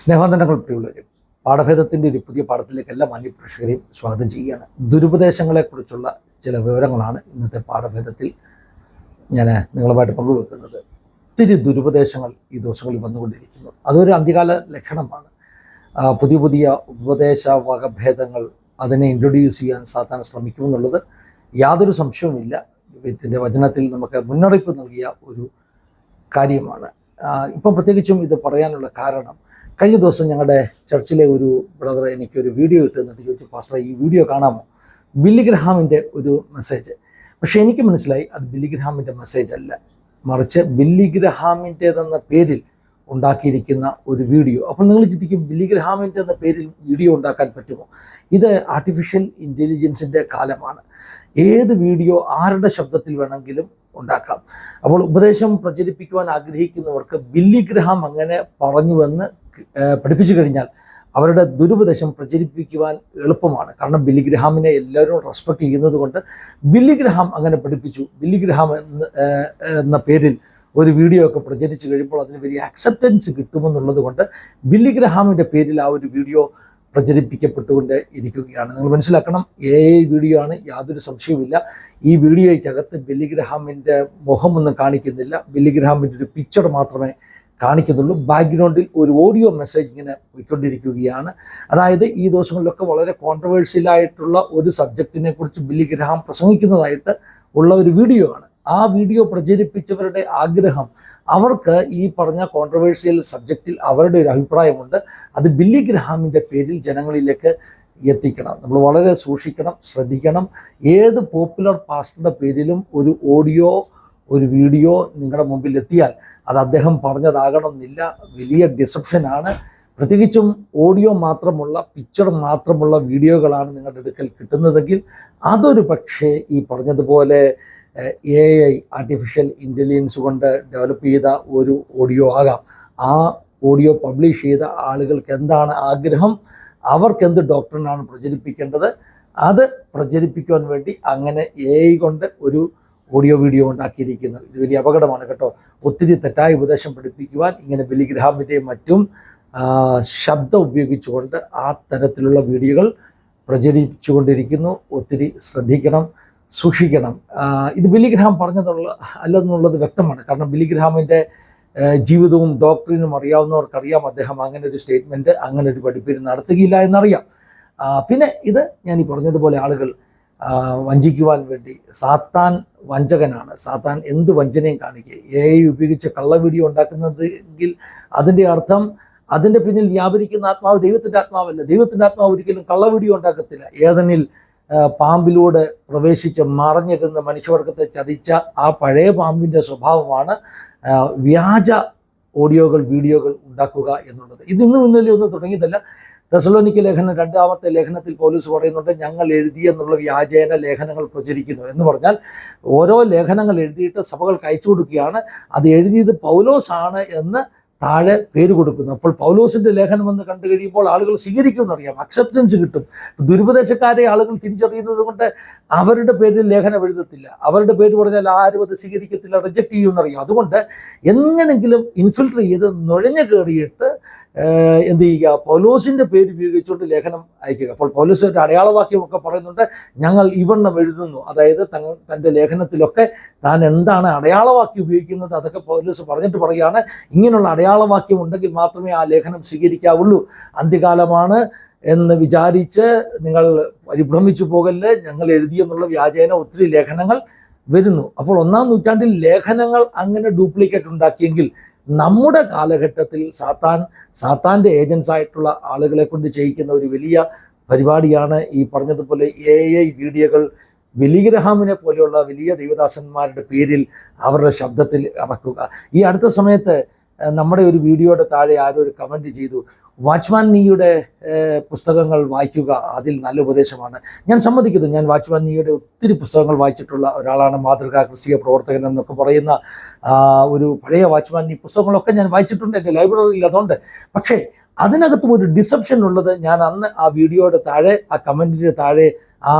സ്നേഹവന്ദനങ്ങൾ പ്രിയുള്ളവരും പാഠഭേദത്തിന്റെ ഒരു പുതിയ പാഠത്തിലേക്ക് എല്ലാ മാന്യ പ്രേക്ഷകരെയും സ്വാഗതം ചെയ്യുകയാണ്. ദുരുപദേശങ്ങളെക്കുറിച്ചുള്ള ചില വിവരങ്ങളാണ് ഇന്നത്തെ പാഠഭേദത്തിൽ ഞാൻ നിങ്ങളുമായിട്ട് പങ്കുവെക്കുന്നത്. ഒത്തിരി ദുരുപദേശങ്ങൾ ഈ ദിവസങ്ങളിൽ വന്നുകൊണ്ടിരിക്കുന്നു. അതൊരു അന്ത്യകാല ലക്ഷണമാണ്. പുതിയ പുതിയ ഉപദേശ വകഭേദങ്ങൾ അതിനെ ഇൻട്രൊഡ്യൂസ് ചെയ്യാൻ സാധാരണ ശ്രമിക്കുമെന്നുള്ളത് യാതൊരു സംശയവുമില്ല. ദൈവത്തിന്റെ വചനത്തിൽ നമുക്ക് മുന്നറിയിപ്പ് നൽകിയ ഒരു കാര്യമാണ്. ഇപ്പം പ്രത്യേകിച്ചും ഇത് പറയാനുള്ള കാരണം കഴിഞ്ഞ ദിവസം ഞങ്ങളുടെ ചർച്ചിലെ ഒരു ബ്രദർ എനിക്ക് ഒരു വീഡിയോ ഇട്ട് എന്നിട്ട് ചോദിച്ചു പാസ്റ്റർ ഈ വീഡിയോ കാണാമോ? ബില്ലി ഗ്രഹാമിന്റെ ഒരു മെസ്സേജ് പക്ഷേ എനിക്ക് മനസ്സിലായി അത് ബില്ലി ഗ്രഹാമിന്റെ മെസ്സേജ് അല്ല. മറിച്ച് ബില്ലി ഗ്രഹാമിന്റെതെന്ന പേരിൽ ഉണ്ടാക്കിയിരിക്കുന്ന ഒരു വീഡിയോ അപ്പോൾ നിങ്ങൾ ചിന്തിക്കും ബില്ലി ഗ്രഹാമിന്റെ എന്ന പേരിൽ വീഡിയോ ഉണ്ടാക്കാൻ പറ്റുമോ? ഇത് ആർട്ടിഫിഷ്യൽ ഇന്റലിജൻസിന്റെ കാലമാണ്. ഏത് വീഡിയോ ആരുടെ ശബ്ദത്തിൽ വേണമെങ്കിലും ഉണ്ടാക്കാം. അപ്പോൾ ഉപദേശം പ്രചരിപ്പിക്കുവാൻ ആഗ്രഹിക്കുന്നവർക്ക് ബില്ലിഗ്രഹം അങ്ങനെ പറഞ്ഞുവെന്ന് പഠിപ്പിച്ചു കഴിഞ്ഞാൽ അവരുടെ ദുരുപദേശം പ്രചരിപ്പിക്കുവാൻ എളുപ്പമാണ്. കാരണം ബില്ലിഗ്രഹാമിനെ എല്ലാവരും റെസ്പെക്ട് ചെയ്യുന്നത് കൊണ്ട് ബില്ലി ഗ്രഹാം അങ്ങനെ പഠിപ്പിച്ചു. ബില്ലി ഗ്രഹാം എന്ന് എന്ന പേരിൽ ഒരു വീഡിയോ ഒക്കെ പ്രചരിച്ചു കഴിയുമ്പോൾ അതിന് വലിയ അക്സെപ്റ്റൻസ് കിട്ടുമെന്നുള്ളത് കൊണ്ട് ബില്ലി ഗ്രഹാമിന്റെ പേരിൽ ആ ഒരു വീഡിയോ പ്രചരിപ്പിക്കപ്പെട്ടുകൊണ്ട് ഇരിക്കുകയാണ്. നിങ്ങൾ മനസ്സിലാക്കണം എ ഐ വീഡിയോ ആണ് യാതൊരു സംശയവുമില്ല. ഈ വീഡിയോയ്ക്കകത്ത് ബലിഗ്രഹാമിന്റെ ഗ്രഹാമിന്റെ മുഖമൊന്നും കാണിക്കുന്നില്ല. ബലിഗ്രഹാമിന്റെ ഒരു പിക്ചർ മാത്രമേ കാണിക്കുന്നുള്ളൂ. ബാക്ക്ഗ്രൗണ്ടിൽ ഒരു ഓഡിയോ മെസ്സേജ് ഇങ്ങനെ പോയിക്കൊണ്ടിരിക്കുകയാണ്. അതായത് ഈ ദിവസങ്ങളിലൊക്കെ വളരെ കോൺട്രവേഴ്ഷ്യലായിട്ടുള്ള ഒരു സബ്ജക്റ്റിനെ കുറിച്ച് ബില്ലി ഗ്രഹാം പ്രസംഗിക്കുന്നതായിട്ട് ഉള്ള ഒരു വീഡിയോ ആണ്. ആ വീഡിയോ പ്രചരിപ്പിച്ചവരുടെ ആഗ്രഹം. അവർക്ക് ഈ പറഞ്ഞ കോൺട്രവേഴ്ഷ്യൽ സബ്ജക്റ്റിൽ അവരുടെ ഒരു അഭിപ്രായമുണ്ട്. അത് ബില്ലി ഗ്രഹാമിന്റെ പേരിൽ ജനങ്ങളിലേക്ക് എത്തിക്കണം. നമ്മൾ വളരെ സൂക്ഷിക്കണം ശ്രദ്ധിക്കണം. ഏത് പോപ്പുലർ പാസ്റ്ററുടെ പേരിലും ഒരു ഓഡിയോ ഒരു വീഡിയോ നിങ്ങളുടെ മുമ്പിൽ എത്തിയാൽ അത് അദ്ദേഹം പറഞ്ഞതാകണം എന്നില്ല വലിയ ഡിസപ്ഷനാണ് പ്രത്യേകിച്ചും ഓഡിയോ മാത്രമുള്ള പിക്ചർ മാത്രമുള്ള വീഡിയോകളാണ് നിങ്ങളുടെ അടുക്കൽ കിട്ടുന്നതെങ്കിൽ അതൊരു പക്ഷേ ഈ പറഞ്ഞതുപോലെ എ ഐ ആർട്ടിഫിഷ്യൽ ഇന്റലിജൻസ് കൊണ്ട് ഡെവലപ്പ് ചെയ്ത ഒരു ഓഡിയോ ആകാം. ആ ഓഡിയോ പബ്ലിഷ് ചെയ്ത ആളുകൾക്ക് എന്താണ് ആഗ്രഹം? അവർക്ക് എന്ത് ഡോക്ടറിനാണ് പ്രചരിപ്പിക്കേണ്ടത്? അത് പ്രചരിപ്പിക്കുവാൻ വേണ്ടി അങ്ങനെ എ ഐ കൊണ്ട് ഒരു ഓഡിയോ വീഡിയോ ഉണ്ടാക്കിയിരിക്കുന്നു. ഇത് വലിയ അപകടമാണ് കേട്ടോ. ഒത്തിരി തെറ്റായ ഉപദേശം പഠിപ്പിക്കുവാൻ ഇങ്ങനെ ബലിഗ്രഹാമിന്റെയും മറ്റും ശബ്ദം ഉപയോഗിച്ചുകൊണ്ട് ആ തരത്തിലുള്ള വീഡിയോകൾ പ്രചരിപ്പിച്ചുകൊണ്ടിരിക്കുന്നു. ഒത്തിരി ശ്രദ്ധിക്കണം. സൂക്ഷിക്കണം. ഇത് ബിലിഗ്രഹാം പറഞ്ഞതുള്ള അല്ലെന്നുള്ളത് വ്യക്തമാണ്. കാരണം ബിലിഗ്രഹാമിന്റെ ജീവിതവും ഡോക്ടറിനും അറിയാവുന്നവർക്കറിയാം അദ്ദേഹം അങ്ങനെ ഒരു സ്റ്റേറ്റ്മെന്റ് അങ്ങനെ ഒരു പഠിപ്പിരി നടത്തുകയില്ല എന്നറിയാം. പിന്നെ ഇത് ഞാൻ ഈ പറഞ്ഞതുപോലെ ആളുകൾ വഞ്ചിക്കുവാൻ വേണ്ടി സാത്താൻ വഞ്ചകനാണ്. സാത്താൻ എന്ത് വഞ്ചനയും കാണിക്കുക. എ ഐ ഉപയോഗിച്ച് കള്ള വീഡിയോ ഉണ്ടാക്കുന്നതെങ്കിൽ അതിന്റെ അർത്ഥം അതിന്റെ പിന്നിൽ വ്യാപരിക്കുന്ന ആത്മാവ് ദൈവത്തിന്റെ ആത്മാവല്ല. ദൈവത്തിന്റെ ആത്മാവ് ഒരിക്കലും കള്ള വീഡിയോ ഉണ്ടാക്കത്തില്ല. ആ, പാമ്പിലൂടെ പ്രവേശിച്ച് മറഞ്ഞിരുന്ന മനുഷ്യവർഗത്തെ ചതിച്ച ആ പഴയ പാമ്പിന്റെ സ്വഭാവമാണ് വ്യാജ ഓഡിയോകൾ വീഡിയോകൾ ഉണ്ടാക്കുക എന്നുള്ളത്. ഇത് ഇന്നും ഇന്നലെ ഒന്നും തുടങ്ങിയതല്ല. തെസലോനിക്ക് ലേഖനം രണ്ടാമത്തെ ലേഖനത്തിൽ പോലീസ് പറയുന്നുണ്ട് ഞങ്ങൾ എഴുതി എന്നുള്ള വ്യാജേന ലേഖനങ്ങൾ പ്രചരിക്കുന്നു. എന്ന് പറഞ്ഞാൽ ഓരോ ലേഖനങ്ങൾ എഴുതിയിട്ട് സഭകൾ അയച്ചു കൊടുക്കുകയാണ്. അത് എഴുതിയത് പൗലോസാണ് എന്ന് താഴെ പേര് കൊടുക്കുന്നു. അപ്പോൾ പൗലോസിന്റെ ലേഖനം എന്ന് കണ്ടു കഴിയുമ്പോൾ ആളുകൾ സ്വീകരിക്കുമെന്നറിയാം. അക്സെപ്റ്റൻസ് കിട്ടും. ദുരുപദേശക്കാരെ ആളുകൾ തിരിച്ചറിയുന്നത് കൊണ്ട് അവരുടെ പേരിൽ ലേഖനം എഴുതത്തില്ല. അവരുടെ പേര് പറഞ്ഞാൽ ആരും അത് സ്വീകരിക്കത്തില്ല റിജക്റ്റ് ചെയ്യുമെന്നറിയാം. അതുകൊണ്ട് എങ്ങനെങ്കിലും ഇൻഫിൽട്ടർ ചെയ്ത് നുഴഞ്ഞു കയറിയിട്ട് എന്ത് ചെയ്യുക? പൗലോസിന്റെ പേര് ഉപയോഗിച്ചുകൊണ്ട് ലേഖനം അയക്കുക അപ്പോൾ പൗലോസ് അടയാളവാക്യം അടയാളവാക്യമൊക്കെ പറയുന്നുണ്ട്. ഞങ്ങൾ ഇവണ്ണം എഴുതുന്നു. അതായത് തങ്ങൾ തന്റെ ലേഖനത്തിലൊക്കെ താൻ എന്താണ് അടയാളവാക്യം ഉപയോഗിക്കുന്നത്? അതൊക്കെ പൗലോസ് പറഞ്ഞിട്ട് പറയുകയാണ്. ഇങ്ങനെയുള്ള അടയാളവാക്യം ഉണ്ടെങ്കിൽ മാത്രമേ ആ ലേഖനം സ്വീകരിക്കാവുള്ളൂ. അന്ത്യകാലമാണ് എന്ന് വിചാരിച്ച് നിങ്ങൾ പരിഭ്രമിച്ചു പോകല്ല്? ഞങ്ങൾ എഴുതിയെന്നുള്ള വ്യാജേന ഒത്തിരി ലേഖനങ്ങൾ വരുന്നു. അപ്പോൾ ഒന്നാം നൂറ്റാണ്ടിൽ ലേഖനങ്ങൾ അങ്ങനെ ഡ്യൂപ്ലിക്കേറ്റ് ഉണ്ടാക്കിയെങ്കിൽ നമ്മുടെ കാലഘട്ടത്തിൽ സാത്താൻ സാത്താന്റെ ഏജൻസ് ആയിട്ടുള്ള ആളുകളെ കൊണ്ട് ചെയ്യിക്കുന്ന ഒരു വലിയ പരിപാടിയാണ് ഈ പറഞ്ഞതുപോലെ എ ഐ വീഡിയോകൾ. ബലിഗ്രഹാമിനെ പോലെയുള്ള വലിയ ദൈവദാസന്മാരുടെ പേരിൽ അവരുടെ ശബ്ദത്തിൽ ഇറക്കുക. ഈ അടുത്ത സമയത്ത് നമ്മുടെ ഒരു വീഡിയോയുടെ താഴെ ആരോ ഒരു കമന്റ് ചെയ്തു. വാച്ച്മാൻ നീയുടെ പുസ്തകങ്ങൾ വായിക്കുക അതിൽ നല്ല ഉപദേശമാണ്. ഞാൻ സമ്മതിക്കുന്നു ഞാൻ വാച്ച്മാൻ നീയുടെ ഒത്തിരി പുസ്തകങ്ങൾ വായിച്ചിട്ടുള്ള ഒരാളാണ് മാതൃകാ ക്രിസ്തീയ പ്രവർത്തകൻ എന്നൊക്കെ പറയുന്ന ഒരു പഴയ വാച്ച്മാൻ നീ പുസ്തകങ്ങളൊക്കെ ഞാൻ വായിച്ചിട്ടുണ്ട് എന്റെ ലൈബ്രറിയിൽ അതുകൊണ്ട് പക്ഷേ അതിനകത്തും ഒരു ഡിസപ്ഷൻ ഉള്ളത് ഞാൻ അന്ന് ആ വീഡിയോയുടെ താഴെ ആ കമന്റിന്റെ താഴെ ആ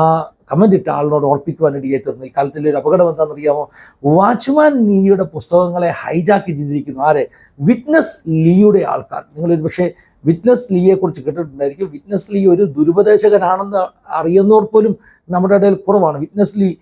കമന്റ് ഇട്ട ആളിനോട് ഓർപ്പിക്കുവാൻ ഇടയായി തീർന്നു കാലത്തിൽ ഒരു അപകടം എന്താണെന്നറിയാമോ? വാച്ച്മാൻ ലീയുടെ പുസ്തകങ്ങളെ ഹൈജാക്ക് ചെയ്തിരിക്കുന്നു. ആരെ? വിറ്റ്നസ് ലീയുടെ ആൾക്കാർ. നിങ്ങളൊരു പക്ഷേ വിറ്റ്നസ് ലീയെ കുറിച്ച് കേട്ടിട്ടുണ്ടായിരിക്കും. വിറ്റ്നസ് ലീ ഒരു ദുരുപദേശകനാണെന്ന് അറിയുന്നവർ പോലും നമ്മുടെ ഇടയിൽ കുറവാണ്. വിറ്റ്നസ് ലീ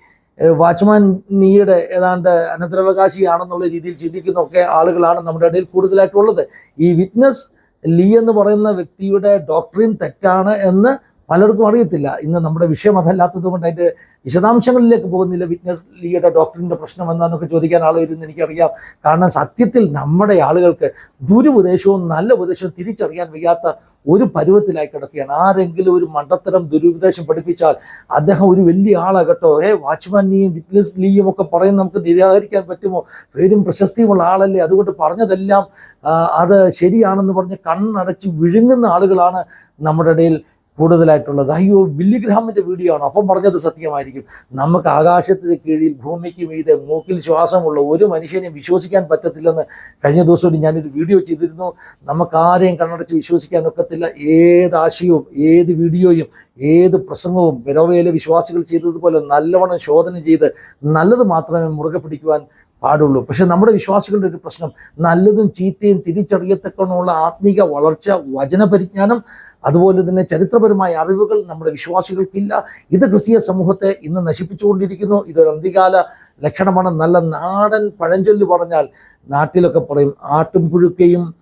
വാച്ച്മാൻ നീയുടെ ഏതാണ്ട് അനന്തരാവകാശിയാണെന്നുള്ള രീതിയിൽ ചിന്തിക്കുന്നൊക്കെ ആളുകളാണ് നമ്മുടെ ഇടയിൽ കൂടുതലായിട്ടുള്ളത്. ഈ വിറ്റ്നസ് ലീ എന്ന് പറയുന്ന വ്യക്തിയുടെ ഡോക്ടറിൻ തെറ്റാണ് എന്ന് പലർക്കും അറിയത്തില്ല. ഇന്ന് നമ്മുടെ വിഷയം അതല്ലാത്തത് കൊണ്ട് അതിന്റെ വിശദാംശങ്ങളിലേക്ക് പോകുന്നില്ല. വിറ്റ്നസ് ലീയുടെ ഡോക്ടറിന്റെ പ്രശ്നം എന്താണെന്നൊക്കെ ചോദിക്കാൻ ആൾ വരുമെന്ന് എനിക്കറിയാം. കാരണം സത്യത്തിൽ നമ്മുടെ ആളുകൾക്ക് ദുരുപദേശവും നല്ല ഉപദേശവും തിരിച്ചറിയാൻ വയ്യാത്ത ഒരു പരുവത്തിലായി കിടക്കുകയാണ്. ആരെങ്കിലും ഒരു മണ്ടത്തരം ദുരുപദേശം പഠിപ്പിച്ചാൽ അദ്ദേഹം ഒരു വലിയ ആളാകട്ടോ? ഏ വാച്ച്മാൻ ലീയും വിറ്റ്നസ് ലീയും ഒക്കെ പറയുന്ന നമുക്ക് നിരാകരിക്കാൻ പറ്റുമോ? പേരും പ്രശസ്തിയുമുള്ള ആളല്ലേ? അതുകൊണ്ട് പറഞ്ഞതെല്ലാം അത് ശരിയാണെന്ന് പറഞ്ഞ് കണ്ണടച്ച് വിഴുങ്ങുന്ന ആളുകളാണ് നമ്മുടെ ഇടയിൽ കൂടുതലായിട്ടുള്ളത്. അയ്യോ ബില്ലിഗ്രാമിന്റെ വീഡിയോ ആണ്. അപ്പം പറഞ്ഞത് സത്യമായിരിക്കും. നമുക്ക് ആകാശത്തിന് കീഴിൽ ഭൂമിക്ക് മീതെ മൂക്കിൽ ശ്വാസമുള്ള ഒരു മനുഷ്യനെയും വിശ്വസിക്കാൻ പറ്റത്തില്ലെന്ന് കഴിഞ്ഞ ദിവസം ഞാനൊരു വീഡിയോ ചെയ്തിരുന്നു. നമുക്ക് ആരെയും കണ്ണടച്ച് വിശ്വസിക്കാൻ ഒക്കത്തില്ല. ഏത് ആശയവും ഏത് വീഡിയോയും ഏത് പ്രസംഗവും വിരവയിലെ വിശ്വാസികൾ ചെയ്തതുപോലെ നല്ലവണ്ണം ശോധന ചെയ്ത് നല്ലത് മാത്രമേ മുറുകെ പിടിക്കുവാൻ പാടുള്ളൂ. പക്ഷെ നമ്മുടെ വിശ്വാസികളുടെ ഒരു പ്രശ്നം നല്ലതും ചീത്തയും തിരിച്ചറിയത്തക്കണമുള്ള ആത്മീക വളർച്ച വചനപരിജ്ഞാനം അതുപോലെ തന്നെ ചരിത്രപരമായ അറിവുകൾ നമ്മുടെ വിശ്വാസികൾക്കില്ല. ഇത് ക്രിസ്തീയ സമൂഹത്തെ ഇന്ന് നശിപ്പിച്ചുകൊണ്ടിരിക്കുന്നു. ഇതൊരു അന്തികാല ലക്ഷണമാണ്. നല്ല നാടൻ പഴഞ്ചൊല്ല് പറഞ്ഞാൽ നാട്ടിലൊക്കെ പറയും ആട്ടും പുഴുക്കയും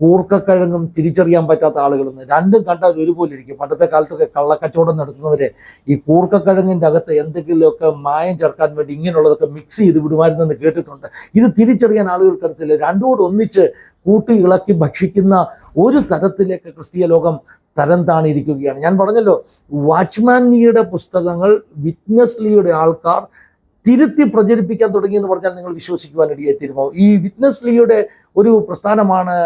കൂർക്കക്കിഴങ്ങും തിരിച്ചറിയാൻ പറ്റാത്ത ആളുകളെന്ന് രണ്ടും കണ്ടാൽ ഒരുപോലെ ഇരിക്കും പണ്ടത്തെ കാലത്തൊക്കെ കള്ളക്കച്ചവടം നടത്തുന്നവരെ ഈ കൂർക്കക്കിഴങ്ങിന്റെ അകത്ത് എന്തെങ്കിലുമൊക്കെ മായം ചേർക്കാൻ വേണ്ടി ഇങ്ങനെയുള്ളതൊക്കെ മിക്സ് ചെയ്ത് വിടുമായിരുന്നെന്ന് കേട്ടിട്ടുണ്ട്. ഇത് തിരിച്ചറിയാൻ ആളുകൾക്കറിയത്തില്ല രണ്ടുകൂടെ ഒന്നിച്ച് കൂട്ടി ഇളക്കി ഭക്ഷിക്കുന്ന ഒരു തരത്തിലേക്ക് ക്രിസ്തീയ ലോകം തരം താണിരിക്കുകയാണ്. ഞാൻ പറഞ്ഞല്ലോ വാച്ച്മാൻ ലീയുടെ പുസ്തകങ്ങൾ വിറ്റ്നസ് ലീയുടെ ആൾക്കാർ തിരുത്തി പ്രചരിപ്പിക്കാൻ തുടങ്ങി എന്ന് പറഞ്ഞാൽ നിങ്ങൾ വിശ്വസിക്കുവാൻ ഇടയായിത്തീരുമോ? ഈ വിറ്റ്നസ് ലീയുടെ ഒരു പ്രസ്ഥാനമാണ്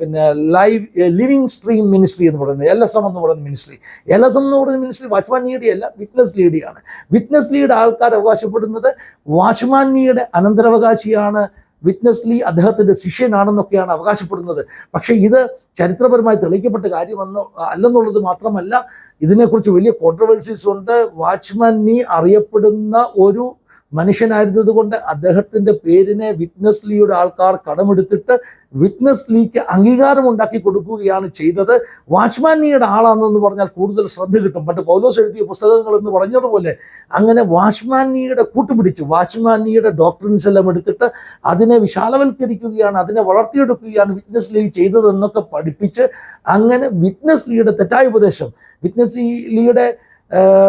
പിന്നെ ലൈവ് ലിവിങ് സ്ട്രീം മിനിസ്ട്രി എന്ന് പറയുന്നത് എൽ എസ് എം എന്ന് പറയുന്ന മിനിസ്ട്രി. എൽ എസ് എം എന്ന് പറയുന്ന മിനിസ്ട്രി വാച്ച്മാൻ ലീയുടെ അല്ല വിറ്റ്നസ് ലീയുടെയാണ്. വിറ്റ്നസ് ലീയുടെ ആൾക്കാർ അവകാശപ്പെടുന്നത് വാച്ച്മാൻ ലീയുടെ അനന്തരാവകാശിയാണ് വിറ്റ്നസ് ലീ അദ്ദേഹത്തിന്റെ ശിഷ്യനാണെന്നൊക്കെയാണ് അവകാശപ്പെടുന്നത്. പക്ഷേ ഇത് ചരിത്രപരമായി തെളിയിക്കപ്പെട്ട കാര്യമെന്ന് അല്ലെന്നുള്ളത് മാത്രമല്ല ഇതിനെക്കുറിച്ച് വലിയ കോൺട്രവേഴ്സീസ് ഉണ്ട്. വാച്ച്മാൻ നീ അറിയപ്പെടുന്ന ഒരു മനുഷ്യനായിരുന്നത് കൊണ്ട് അദ്ദേഹത്തിന്റെ പേരിനെ വിറ്റ്നസ് ലീയുടെ ആൾക്കാർ കടമെടുത്തിട്ട് വിറ്റ്നസ് ലീക്ക് അംഗീകാരം ഉണ്ടാക്കി കൊടുക്കുകയാണ് ചെയ്തത്. വാച്ച്മാൻ ലീയുടെ ആളാണെന്ന് പറഞ്ഞാൽ കൂടുതൽ ശ്രദ്ധ കിട്ടും. പണ്ട് പൗലോസ് എഴുതിയ പുസ്തകങ്ങൾ എന്ന് പറഞ്ഞതുപോലെ അങ്ങനെ വാച്ച്മാൻ ലീയുടെ കൂട്ടുപിടിച്ച് വാച്ച്മാൻ ലീയുടെ ഡോക്ടറിൻസ് എല്ലാം എടുത്തിട്ട് അതിനെ വിശാലവൽക്കരിക്കുകയാണ് അതിനെ വളർത്തിയെടുക്കുകയാണ് വിറ്റ്നസ് ലീ ചെയ്തതെന്നൊക്കെ പഠിപ്പിച്ച് അങ്ങനെ വിറ്റ്നസ് ലീയുടെ തെറ്റായ ഉപദേശം വിറ്റ്നസ് ലീയുടെ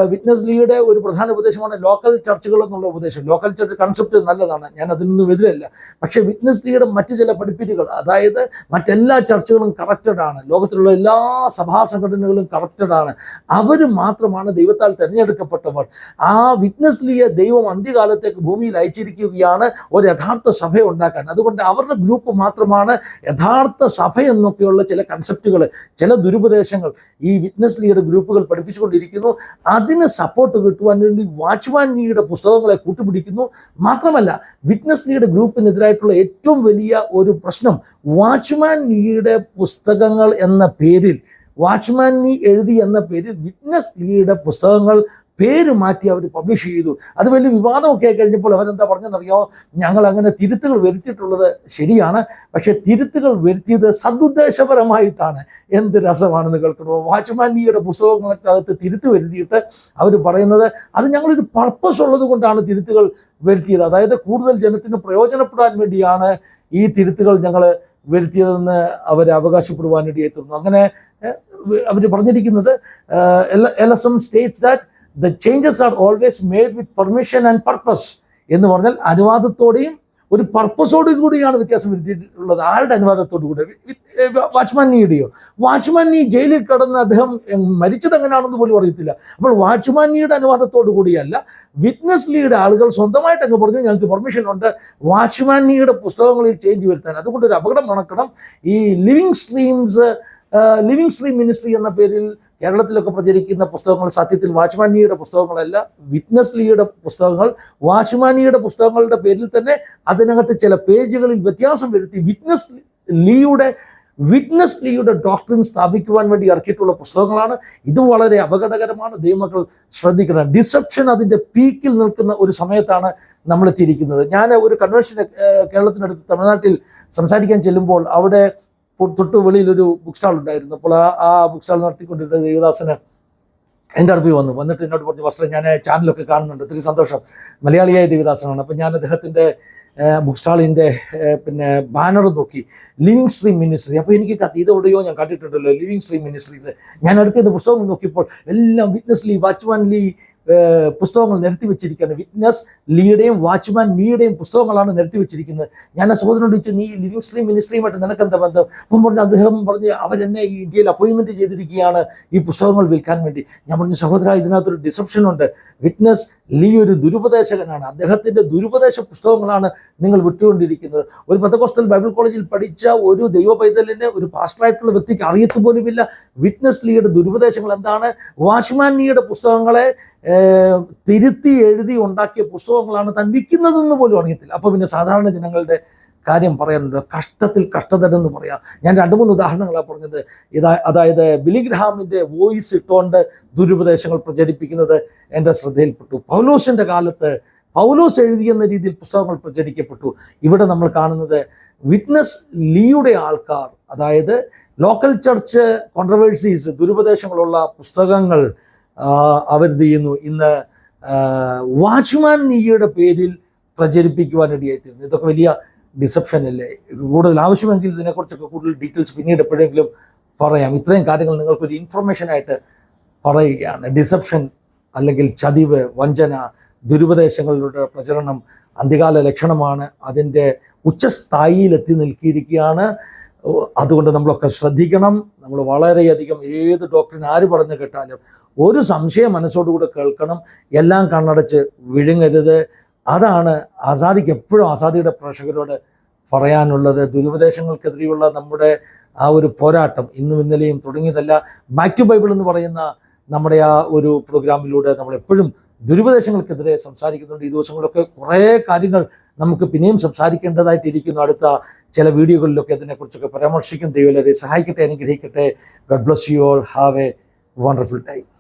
വിറ്റ്നസ് ലീയുടെ ഒരു പ്രധാന ഉപദേശമാണ് ലോക്കൽ ചർച്ചുകൾ എന്നുള്ള ഉപദേശം. ലോക്കൽ ചർച്ച് കൺസെപ്റ്റ് നല്ലതാണ്. ഞാൻ അതിനൊന്നും എതിരല്ല. പക്ഷേ വിറ്റ്നസ് ലീയുടെ മറ്റ് ചില പഠിപ്പിക്കലുകൾ അതായത് മറ്റെല്ലാ ചർച്ചുകളും കറക്റ്റഡ് ആണ്. ലോകത്തിലുള്ള എല്ലാ സഭാ സംഘടനകളും കറക്റ്റഡ് ആണ്. അവർ മാത്രമാണ് ദൈവത്താൽ തിരഞ്ഞെടുക്കപ്പെട്ടവർ. ആ വിറ്റ്നസ് ലീയെ ദൈവം അന്ത്യകാലത്തേക്ക് ഭൂമിയിൽ അയച്ചിരിക്കുകയാണ് ഒരു യഥാർത്ഥ സഭ ഉണ്ടാക്കാൻ. അതുകൊണ്ട് അവരുടെ ഗ്രൂപ്പ് മാത്രമാണ് യഥാർത്ഥ സഭ എന്നൊക്കെയുള്ള ചില കൺസെപ്റ്റുകൾ ചില ദുരുപദേശങ്ങൾ ഈ വിറ്റ്നസ് ലീയുടെ ഗ്രൂപ്പുകൾ പഠിപ്പിച്ചുകൊണ്ടിരിക്കുന്നു. അതിന് സപ്പോർട്ട് കിട്ടുവാൻ വേണ്ടി വാച്ച്മാൻ നീയുടെ പുസ്തകങ്ങളെ കൂട്ടുപിടിക്കുന്നു. മാത്രമല്ല വിറ്റ്നസ് നീയുടെ ഗ്രൂപ്പിനെതിരായിട്ടുള്ള ഏറ്റവും വലിയ ഒരു പ്രശ്നം വാച്ച്മാൻ നീയുടെ പുസ്തകങ്ങൾ എന്ന പേരിൽ വാച്ച്മാൻ നീ എഴുതി എന്ന പേരിൽ വിറ്റ്നസ് ലീയുടെ പുസ്തകങ്ങൾ പേര് മാറ്റി അവർ പബ്ലിഷ് ചെയ്തു. അത് വലിയ വിവാദമൊക്കെ കഴിഞ്ഞപ്പോൾ അവരെന്താ പറഞ്ഞെന്നറിയോ ഞങ്ങൾ അങ്ങനെ തിരുത്തുകൾ വരുത്തിയിട്ടുള്ളത് ശരിയാണ്. പക്ഷെ തിരുത്തുകൾ വരുത്തിയത് സദുദ്ദേശപരമായിട്ടാണ്. എന്ത് രസമാണെന്ന് കേൾക്കണോ? വാച്ച്മാൻ നീയുടെ പുസ്തകങ്ങൾക്കകത്ത് തിരുത്ത് വരുത്തിയിട്ട് അവർ പറയുന്നത് അത് ഞങ്ങളൊരു പർപ്പസ് ഉള്ളത് കൊണ്ടാണ് തിരുത്തുകൾ വരുത്തിയത്. അതായത് കൂടുതൽ ജനത്തിന് പ്രയോജനപ്പെടാൻ വേണ്ടിയാണ് ഈ തിരുത്തുകൾ ഞങ്ങൾ വരുത്തിയതെന്ന് അവർ അവകാശപ്പെടുവാനിടയായി എത്തുന്നു അങ്ങനെ അവർ പറഞ്ഞിരിക്കുന്നത് L S M states that the changes are always made with permission and purpose എന്ന് പറഞ്ഞാൽ അനുവാദത്തോടെയും ഒരു പർപ്പസോട് കൂടിയാണ് വ്യത്യാസം വരുത്തിയിട്ടുള്ളത്. ആരുടെ അനുവാദത്തോടു കൂടെ? വാച്ച്മാൻ വാച്ച്മാനി ജയിലിൽ കിടന്ന് അദ്ദേഹം മരിച്ചത് എങ്ങനെയാണെന്ന് പോലും അറിയത്തില്ല. അപ്പോൾ വാച്ച്മാൻ നീയുടെ അനുവാദത്തോടു കൂടിയല്ല വിറ്റ്നസ് ലീയുടെ ആളുകൾ സ്വന്തമായിട്ട് അങ്ങ് പറഞ്ഞു ഞങ്ങൾക്ക് പെർമിഷൻ ഉണ്ട്. വാച്ച്മാൻ നീയുടെ പുസ്തകങ്ങളിൽ ചേഞ്ച് വരുത്താൻ. അതുകൊണ്ട് ഒരു അപകടം നടക്കണം. ഈ living streams living stream ministry എന്ന പേരിൽ കേരളത്തിലൊക്കെ പ്രചരിക്കുന്ന പുസ്തകങ്ങൾ സത്യത്തിൽ വാച്ച്മാനിയുടെ പുസ്തകങ്ങളല്ല വിറ്റ്നസ് ലീയുടെ പുസ്തകങ്ങൾ വാച്ച്മാനിയുടെ പുസ്തകങ്ങളുടെ പേരിൽ തന്നെ അതിനകത്ത് ചില പേജുകളിൽ വ്യത്യാസം വരുത്തി വിറ്റ്നസ് ലീയുടെ വിറ്റ്നസ് ലീയുടെ ഡോക്ടറിൻ സ്ഥാപിക്കുവാൻ വേണ്ടി ഇറക്കിയിട്ടുള്ള പുസ്തകങ്ങളാണ്. ഇത് വളരെ അപകടകരമാണ്. ദൈവമക്കൾ ശ്രദ്ധിക്കണം. ഡിസപ്ഷൻ അതിന്റെ പീക്കിൽ നിൽക്കുന്ന ഒരു സമയത്താണ് നമ്മൾ എത്തിയിരിക്കുന്നത് ഞാൻ ഒരു കൺവെൻഷൻ കേരളത്തിനടുത്ത് തമിഴ്നാട്ടിൽ സംസാരിക്കാൻ ചെല്ലുമ്പോൾ അവിടെ തൊട്ട് വെളിയിൽ ഒരു ബുക്ക് സ്റ്റാൾ ഉണ്ടായിരുന്നു. അപ്പോൾ ആ ആ ബുക്ക് സ്റ്റാൾ നടത്തിക്കൊണ്ടിരുന്ന ദേവദാസന് എന്റെ അടുപ്പിൽ വന്നു. വന്നിട്ട് എന്നോട് പറഞ്ഞു വസ്ത്രം ഞാൻ ചാനലൊക്കെ കാണുന്നുണ്ട്. ഒത്തിരി സന്തോഷം. മലയാളിയായ ദേവദാസനാണ്. അപ്പം ഞാൻ അദ്ദേഹത്തിന്റെ ബുക്ക് സ്റ്റാളിന്റെ പിന്നെ ബാനർ നോക്കി. ലിവിങ് സ്ട്രീം മിനിസ്ട്രി അപ്പോൾ എനിക്ക് കത്തി ഇത് ഞാൻ കണ്ടിട്ടുണ്ടല്ലോ. ലിവിങ് സ്ട്രീം മിനിസ്ട്രീസ് ഞാൻ അടുത്ത പുസ്തകം നോക്കിയപ്പോൾ എല്ലാം Witness Lee Lee Watchman Lee ഏഹ്, പുസ്തകങ്ങൾ നിരത്തി വെച്ചിരിക്കുകയാണ്. വിറ്റ്നസ് ലീയുടെയും വാച്ച്മാൻ നീയുടെയും പുസ്തകങ്ങളാണ് നിരത്തി വെച്ചിരിക്കുന്നത്. ഞാൻ ആ സഹോദരനോട് ചോദിച്ചു നീ ലിവിങ് സ്ട്രീം മിനിസ്ട്രിയുമായിട്ട് നിനക്ക് എന്താ ബന്ധം? അപ്പം പറഞ്ഞു അദ്ദേഹം പറഞ്ഞ് അവരെന്നെ ഈ ഇന്ത്യയിൽ അപ്പോയിൻമെന്റ് ചെയ്തിരിക്കുകയാണ് ഈ പുസ്തകങ്ങൾ വിൽക്കാൻ വേണ്ടി. ഞാൻ പറഞ്ഞു സഹോദര ഇതിനകത്തൊരു ഡിസപ്ഷൻ ഉണ്ട്. വിറ്റ്നസ് ലീ ഒരു ദുരുപദേശകനാണ്. അദ്ദേഹത്തിന്റെ ദുരുപദേശ പുസ്തകങ്ങളാണ് നിങ്ങൾ വിട്ടുകൊണ്ടിരിക്കുന്നത്. ഒരു പെന്തക്കോസ്റ്റൽ ബൈബിൾ കോളേജിൽ പഠിച്ച ഒരു ദൈവ പൈതലിനെ ഒരു പാസ്റ്ററായിട്ടുള്ള വ്യക്തിക്ക് അറിയത്തു പോലുമില്ല. വിറ്റ്നസ് ലീയുടെ ദുരുപദേശങ്ങൾ എന്താണ്? വാച്ച്മാൻ ലീയുടെ പുസ്തകങ്ങളെ തിരുത്തി എഴുതി ഉണ്ടാക്കിയ പുസ്തകങ്ങളാണ് താൻ വിൽക്കുന്നതെന്ന് പോലും അറിയത്തില്ല. അപ്പോൾ പിന്നെ സാധാരണ ജനങ്ങളുടെ കാര്യം പറയാനുണ്ട്? കഷ്ടത്തിൽ കഷ്ടതരെന്ന് പറയാം. ഞാൻ രണ്ട് മൂന്ന് ഉദാഹരണങ്ങളാണ് പറഞ്ഞത്. ഇതാ അതായത് ബിലിഗ്രഹാമിന്റെ വോയിസ് ഇട്ടുകൊണ്ട് ദുരുപദേശങ്ങൾ പ്രചരിപ്പിക്കുന്നത് എന്റെ ശ്രദ്ധയിൽപ്പെട്ടു. പൗലോസിന്റെ കാലത്ത് പൗലോസ് എഴുതിയെന്ന രീതിയിൽ പുസ്തകങ്ങൾ പ്രചരിക്കപ്പെട്ടു. ഇവിടെ നമ്മൾ കാണുന്നത് വിറ്റ്നസ് ലീയുടെ ആൾക്കാർ അതായത് ലോക്കൽ ചർച്ച് കോൺട്രവേഴ്സീസ് ദുരുപദേശങ്ങളുള്ള പുസ്തകങ്ങൾ അവരെന്ത് ചെയ്യുന്നു ഇന്ന് വാച്ച്മാൻ നീയുടെ പേരിൽ പ്രചരിപ്പിക്കുവാനിടയായിത്തീരുന്നു ഇതൊക്കെ വലിയ ഡിസപ്ഷൻ അല്ലേ? കൂടുതൽ ആവശ്യമെങ്കിൽ ഇതിനെക്കുറിച്ചൊക്കെ കൂടുതൽ ഡീറ്റെയിൽസ് പിന്നീട് എപ്പോഴെങ്കിലും പറയാം. ഇത്രയും കാര്യങ്ങൾ നിങ്ങൾക്കൊരു ഇൻഫർമേഷൻ ആയിട്ട് പറയുകയാണ്. ഡിസപ്ഷൻ അല്ലെങ്കിൽ ചതിവ് വഞ്ചന ദുരുപദേശങ്ങളുടെ പ്രചരണം അന്ത്യകാല ലക്ഷണമാണ് അതിന്റെ ഉച്ചസ്ഥായിയിലെത്തി നിൽക്കിയിരിക്കുകയാണ്. അതുകൊണ്ട് നമ്മളൊക്കെ ശ്രദ്ധിക്കണം. നമ്മൾ വളരെയധികം ഏത് ഡോക്ടറിന് ആര് പറഞ്ഞു കേട്ടാലും ഒരു സംശയം മനസ്സോടുകൂടെ കേൾക്കണം. എല്ലാം കണ്ണടച്ച് വിഴുങ്ങരുത്. അതാണ് ആസാദിക്ക് എപ്പോഴും ആസാദിയുടെ പ്രേക്ഷകരോട് പറയാനുള്ളത്. ദുരുപദേശങ്ങൾക്കെതിരെയുള്ള നമ്മുടെ ആ ഒരു പോരാട്ടം ഇന്നും ഇന്നലെയും തുടങ്ങിയതല്ല. മാക്യു ബൈബിൾ എന്ന് പറയുന്ന നമ്മുടെ ആ ഒരു പ്രോഗ്രാമിലൂടെ നമ്മൾ എപ്പോഴും ദുരുപദേശങ്ങൾക്കെതിരെ സംസാരിക്കുന്നുണ്ട്. ഈ ദിവസങ്ങളിലൊക്കെ കുറേ കാര്യങ്ങൾ നമുക്ക് പിന്നെയും സംസാരിക്കേണ്ടതായിട്ടിരിക്കുന്നു. അടുത്ത ചില വീഡിയോകളിലൊക്കെ അതിനെക്കുറിച്ചൊക്കെ പരാമർശിക്കും. ദൈവം സഹായിക്കട്ടെ അനുഗ്രഹിക്കട്ടെ. God bless you all have a wonderful time